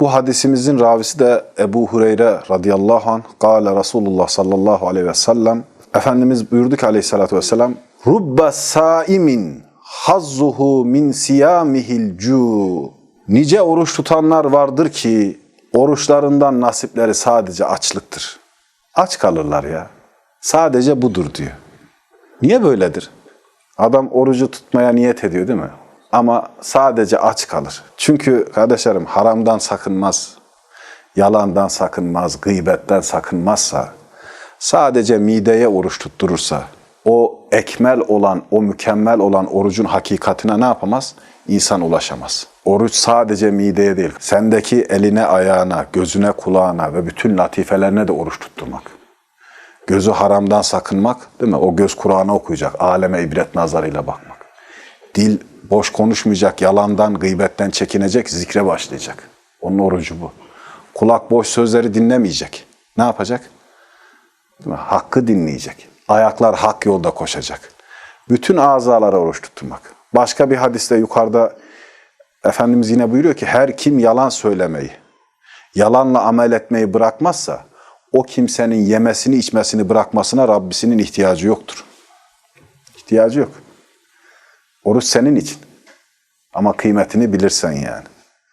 Bu hadisimizin ravisi de Ebu Hureyre radıyallahu anh. Kale Resulullah sallallahu aleyhi ve sellem. Efendimiz buyurdu ki aleyhissalatü vesselam. Rubbe saimin hazzuhu min siyamihil cu. Nice oruç tutanlar vardır ki oruçlarından nasipleri sadece açlıktır. Aç kalırlar ya. Sadece budur diyor. Niye böyledir? Adam orucu tutmaya niyet ediyor değil mi? Ama sadece aç kalır. Çünkü kardeşlerim haramdan sakınmaz, yalandan sakınmaz, gıybetten sakınmazsa, sadece mideye oruç tutturursa, o ekmel olan, o mükemmel olan orucun hakikatine ne yapamaz? İnsan ulaşamaz. Oruç sadece mideye değil, sendeki eline, ayağına, gözüne, kulağına ve bütün latifelerine de oruç tutturmak. Gözü haramdan sakınmak, değil mi? O göz Kur'an'ı okuyacak, aleme ibret nazarıyla bakmak. Dil boş konuşmayacak, yalandan, gıybetten çekinecek, zikre başlayacak. Onun orucu bu. Kulak boş sözleri dinlemeyecek. Ne yapacak? Hakkı dinleyecek. Ayaklar hak yolda koşacak. Bütün azalara oruç tutturmak. Başka bir hadiste yukarıda Efendimiz yine buyuruyor ki her kim yalan söylemeyi, yalanla amel etmeyi bırakmazsa o kimsenin yemesini içmesini bırakmasına Rabbisinin ihtiyacı yoktur. İhtiyacı yok. Oruç senin için. Ama kıymetini bilirsen yani.